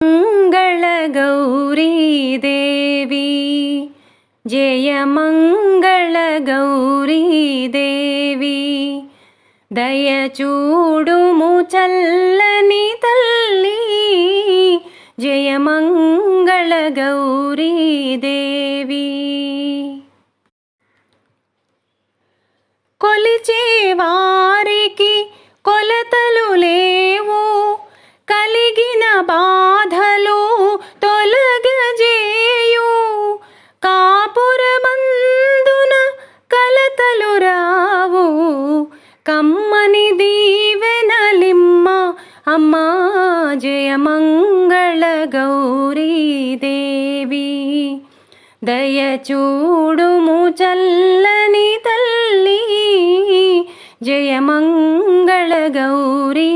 మంగళ గౌరీదేవి జయ మంగళ గౌరీదేవి దయ చూడుము చల్లని తల్లి. జయ మంగళ గౌరీదేవి కొలిచే వారికి కొలతలు లేవు కమ్మని దీవెనలిమ్మ అమ్మా జయమంగళ గౌరీదేవి. దయచూడుము చల్లని తల్లి జయమంగళ గౌరీదేవి.